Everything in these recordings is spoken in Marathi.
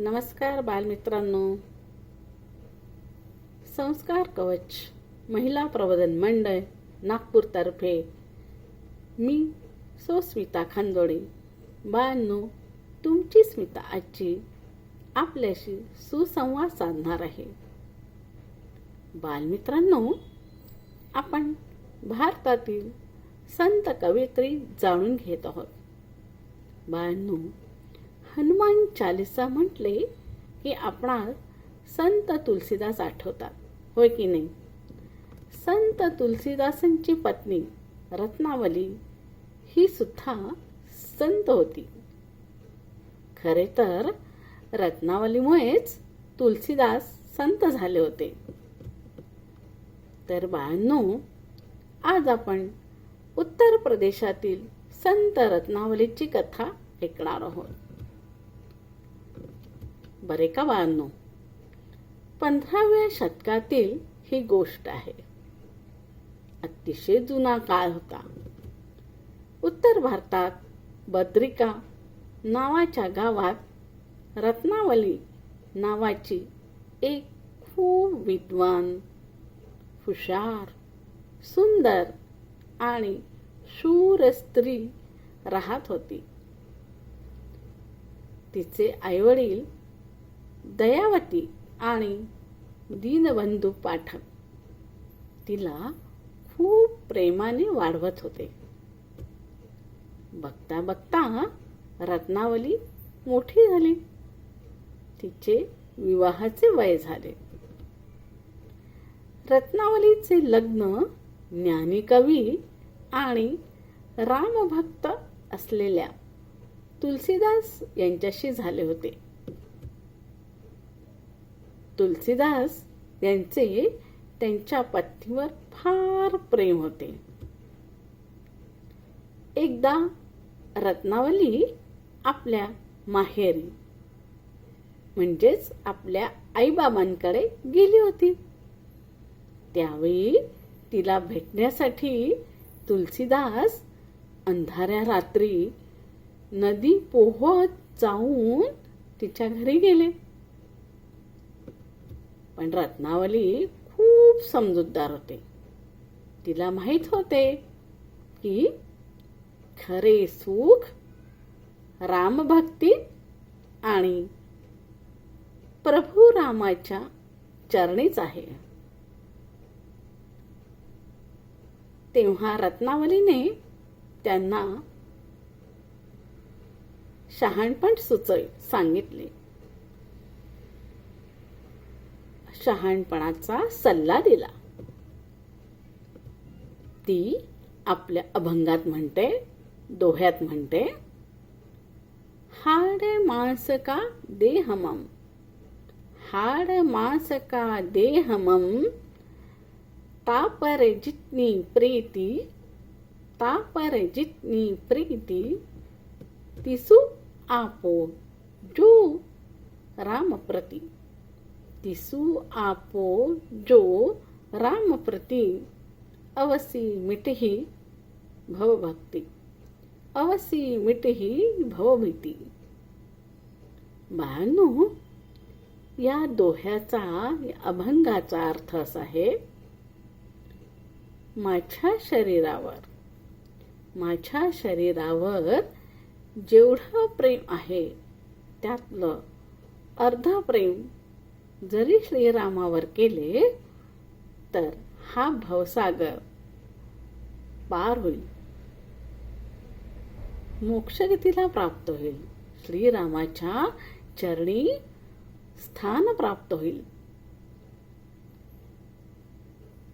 नमस्कार बालमित्रांनो. संस्कार कवच महिला प्रबोधन मंडळ नागपूरतर्फे मी सोस्मिता खांदोडे बाळांनो तुमची स्मिता आजची आपल्याशी सुसंवाद साधणार आहे. बालमित्रांनो आपण भारतातील संत कवयित्री जाणून घेत आहोत. बाळांनो हनुमान चालिसा म्हटले की आपणास संत तुलसीदास आठवतात. होय की नाही? संत तुलसीदासांची पत्नी रत्नावली ही सुद्धा संत होती. खरे तर रत्नावलीमुळेच तुलसीदास संत झाले होते. तर बाळांनो आज आपण उत्तर प्रदेशातील संत रत्नावलीची कथा ऐकणार आहोत. बरे का बाळांनो? पंधराव्या शतकातील ही गोष्ट आहे. अतिशय जुना काळ होता. उत्तर भारतात बद्रिका नावाच्या गावात रत्नावली नावाची एक खूप विद्वान हुशार सुंदर आणि शूर स्त्री राहत होती. तिचे आईवडील दयावती आणि दीनबंधू पाठक तिला खूप प्रेमाने वाढवत होते. बघता बघता रत्नावली मोठी झाली. तिचे विवाहाचे वय झाले. रत्नावलीचे लग्न ज्ञानी कवी आणि रामभक्त असलेल्या तुलसीदास यांच्याशी झाले होते. तुलसीदास यांचे त्यांच्या पत्नीवर फार प्रेम होते. एकदा रत्नावली आपल्या माहेरी म्हणजेच आपल्या आईबाबांकडे गेली होती. त्यावेळी तिला भेटण्यासाठी तुलसीदास अंधाऱ्या रात्री नदी पोहत जाऊन तिच्या घरी गेले. पण रत्नावली खूप समजूतदार होते. तिला माहीत होते की खरे सुख रामभक्तीत आणि प्रभू रामाच्या चरणीच आहे. तेव्हा रत्नावलीने त्यांना शहाणपण सुचव सांगितले. शहाणपणाचा सल्ला दिला. ती आपल्या अभंगात म्हणते दोह्यात म्हणते हाड मांस का देहमम हाड मांस का देहमम तापर जितनी प्रीती तापर जितनी प्रीती तिसु आपो जो राम प्रति तिसु आपो जो राम प्रति अवसी मिटही भवभक्ती। अवसी मिटही भवभीती। बाळांनो या दोह्याचा अभंगाचा अर्थ असा आहे माझ्या शरीरावर माझ्या शरीरावर जेवढं प्रेम आहे त्यातलं अर्ध प्रेम जरी श्रीरामावर केले तर हा भवसागर पार होईल. मोक्षगतीला प्राप्त होईल. श्रीरामाच्या चरणी स्थान प्राप्त होईल.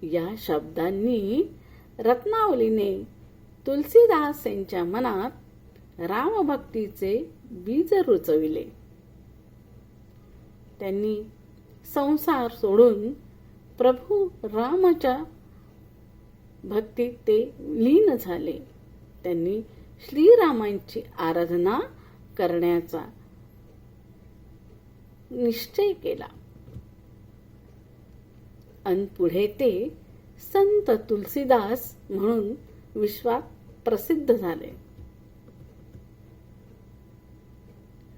या शब्दांनी रत्नावलीने तुलसीदास यांच्या मनात रामभक्तीचे बीज रुचविले. त्यांनी संसार सोडून प्रभू रामाच्या भक्तीत ते लीन झाले. त्यांनी श्रीरामांची आराधना करण्याचा निश्चय केला. आणि पुढे ते संत तुलसीदास म्हणून विश्वात प्रसिद्ध झाले.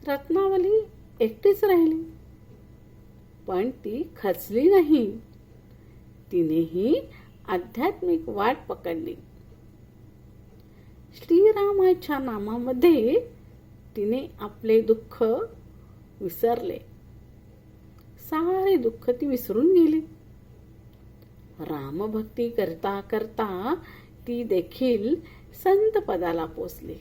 रत्नावली एकटीच राहिली. पण ती खचली नाही. तिनेही आध्यात्मिक वाट पकडली. श्रीरामाच्या नामामध्ये तिने आपले दुःख विसरले. सारे दुःख ती विसरून गेली. रामभक्ती करता करता ती देखील संत पदाला पोचली.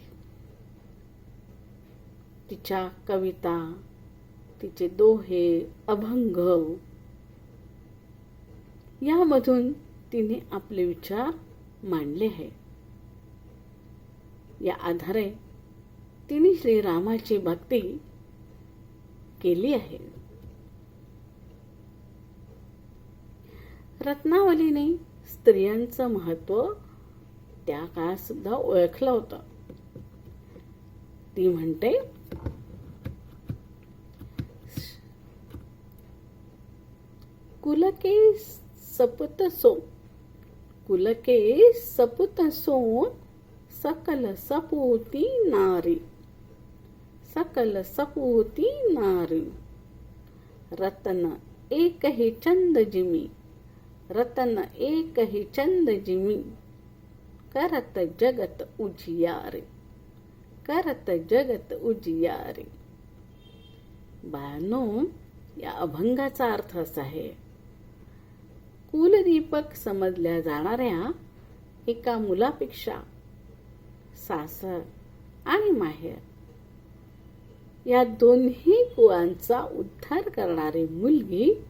तिच्या कविता तिचे दोहे अभंग. यामधून तिने आपले विचार मांडले आहे. या आधारे तिने श्रीरामाची भक्ती केली आहे. रत्नावलीने स्त्रियांचं महत्त्व त्या काळात सुद्धा ओळखलं होतं. ती म्हणते कुलके सपुत सो कुलके सपुत सो सकल सपूती नारी। सकल सपूती नारी। रतन एक ही चंद जिमी। रतन एक ही चंद जिमी। करत जगत उजियारे। करत जगत उजियारे। बानो या अभंगाचा अर्थ असा आहे कुलदीपक समजल्या जाणाऱ्या एका मुलापेक्षा सासर आणि माहेर. या दोन्ही कुळांचा उद्धार करणारी मुलगी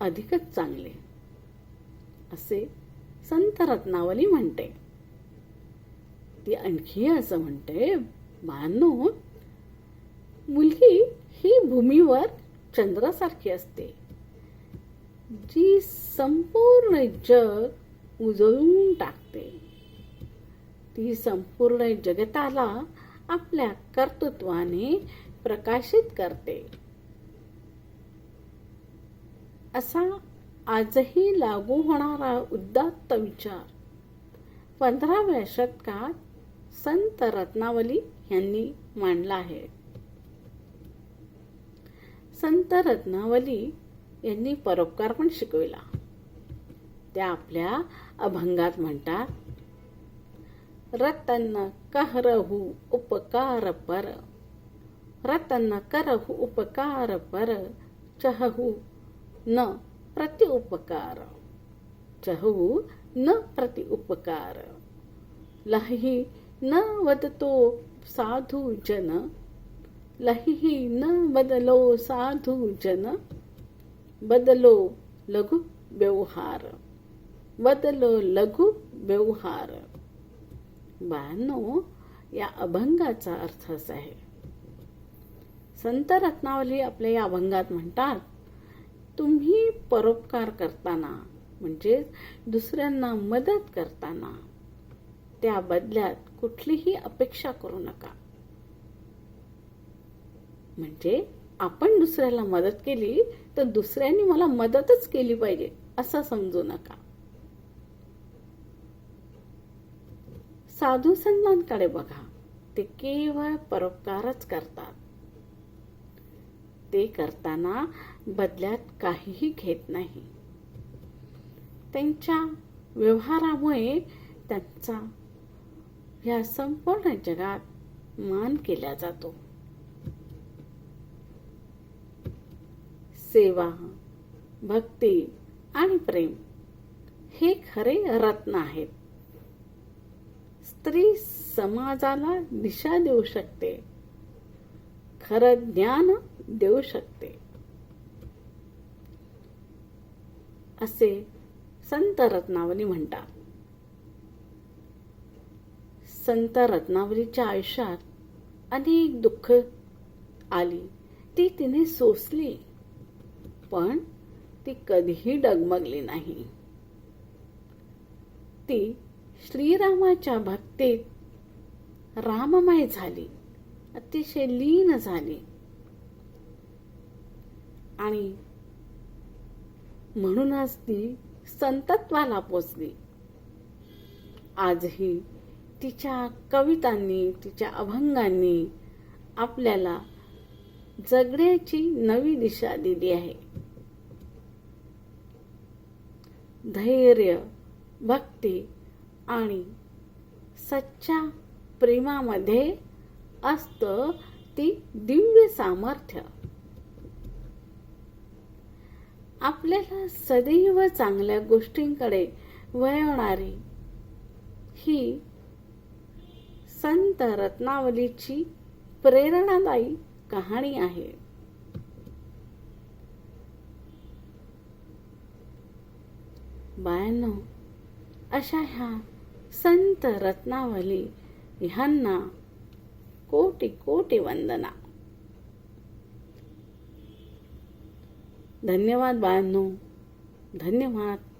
अधिकच चांगले असे संत रत्नावली म्हणते. ती आणखी असं म्हणते मानो मुलगी ही भूमीवर चंद्रासारखी असते. जी संपूर्ण जग उजळून टाकते. ती संपूर्ण जगताला आपल्या कर्तृत्वाने प्रकाशित करते. असा आजही लागू होणारा उद्दात्त विचार पंधराव्या शतकात संत रत्नावली यांनी मांडला आहे. संत रत्नावली यांनी परोपकार पण शिकविला. त्या आपल्या अभंगात म्हणतात रतन करहू उपकार पर रतन करहू उपकार पर चहु न प्रति उपकार चहू न प्रति उपकार लही न वदतो साधू जन लही न बदलो साधू जन बदलो लघु व्यवहार बदलो लघु व्यवहार. बाळांनो या अभंगाचा अर्थ असा आहे. संत रत्नावली आपल्या या अभंगात म्हणतात तुम्ही परोपकार करताना म्हणजे दुसऱ्यांना मदत करताना त्या बदल्यात कुठलीही अपेक्षा करू नका. म्हणजे आपण दुसऱ्याला मदत केली तर दुसऱ्यांनी मला मदतच केली पाहिजे असं समजू नका. साधू संतांकडे बघा ते केवळ परोपकारच करतात. ते करताना बदल्यात काहीही घेत नाही. त्यांच्या व्यवहारामुळे त्यांचा या संपूर्ण जगात मान केला जातो. सेवा भक्ती आणि प्रेम हे खरे रत्न आहेत. स्त्री समाजाला दिशा देऊ शकते खरं ज्ञान देऊ शकते. असे संत रत्नावली म्हणतात. संत रत्नावलीच्या आयुष्यात अनेक दुःख आली ती तिने सोसली. पण ती कधीही डगमगली नाही. ती श्रीरामाच्या भक्तीत राममय झाली. अतिशय लीन झाली. आणि म्हणूनच ती संतत्वाला पोचली. आजही तिच्या कवितांनी तिच्या अभंगांनी आपल्याला जगण्याची नवी दिशा दिली आहे. धैर्य भक्ती आणि सच्च्या प्रेमामध्ये असतं ती दिव्य सामर्थ्य. आपल्याला सदैव चांगल्या गोष्टींकडे वळवणारी ही संत रत्नावलीची प्रेरणादायी कहाणी आहे. बायानो अशा ह्या संत रत्नावली ह्यांना कोटी कोटी वंदना. धन्यवाद बायांनो. धन्यवाद.